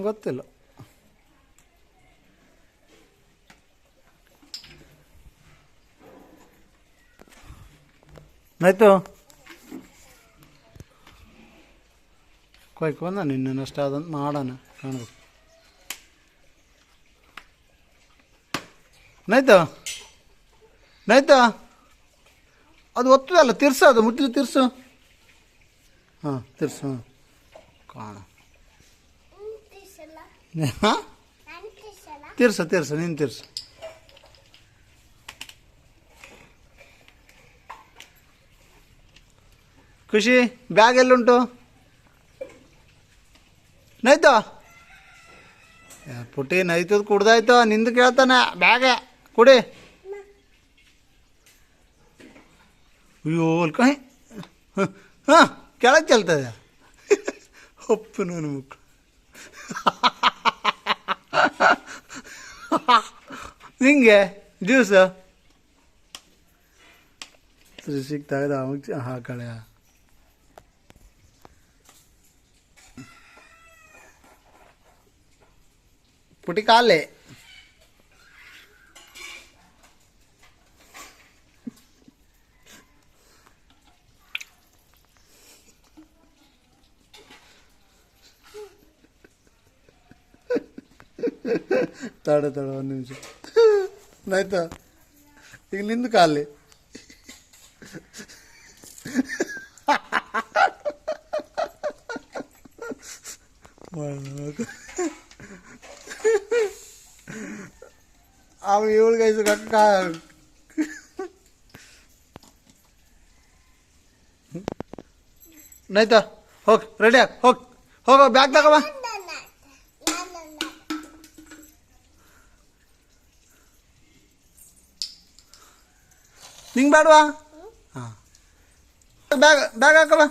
ಗೊತ್ತಿಲ್ಲ. ಆಯ್ತು. ಕೊಯ್ಕೊಂಡ ನಿನ್ನಷ್ಟು ಅದಂತ ಮಾಡೋಣ, ಕಾಣಬೇಕು. ನೈತು ನೈತಾ ಅದು ಒತ್ತದಲ್ಲ, ತಿರ್ಸು ಅದು ಮುಟ್ಟಿ ತಿರ್ಸು. ಹಾಂ ತಿರ್ಸು, ಹಾಂ. ಕಾಣ. ಹಾಂ? ತೀರ್ಸ ತಿರ್ಸು ನೀನು ತಿರ್ಸು. ಖುಷಿ ಬ್ಯಾಗ್ ಎಲ್ಲುಂಟು? ನೈತು ಪುಟ್ಟಿ ನೈತದ ಕುಡ್ದಾಯ್ತು? ನಿಂದು ಕೇಳ್ತಾನೆ ಬ್ಯಾಗೆ ಕುಡಿ. ಅಯ್ಯೋ ಅಲ್ಕ ಹಾಂ. ಕೆಳಗೆ ಚೆಲ್ತದೆ ಒಪ್ಪು ನನ್ನ ಮಕ್ಕಳು ನಿಂಗೆ ಜ್ಯೂಸು ತ್ರಿಸಿಗೆ ತೆಗೆದು ಅವಾಗ ಹಾಕಳೆ ಪುಟಿ ಕಾಲೆ ತಡ ತಡ ಒಂದು ನಿಮಿಷ ಆಯ್ತಾ? ಈಗ ನಿಂದು ಕಾಲಿ. ಅವ ಏಳ್ಗೈದು ಕಕ್ಕ ನೈತಾ, ಹೋಗಿ ರೆಡಿ ಆಗಿ ಹೋಗ, ಹೋಗೋ, ಬ್ಯಾಗ್ ತಗೋಬಾ ನಿಂಗೆ ಬೇಡವಾ? ಹಾಂ. ಬ್ಯಾಗ್ ಬ್ಯಾಗ್ ಹಾಕಲ್ಲ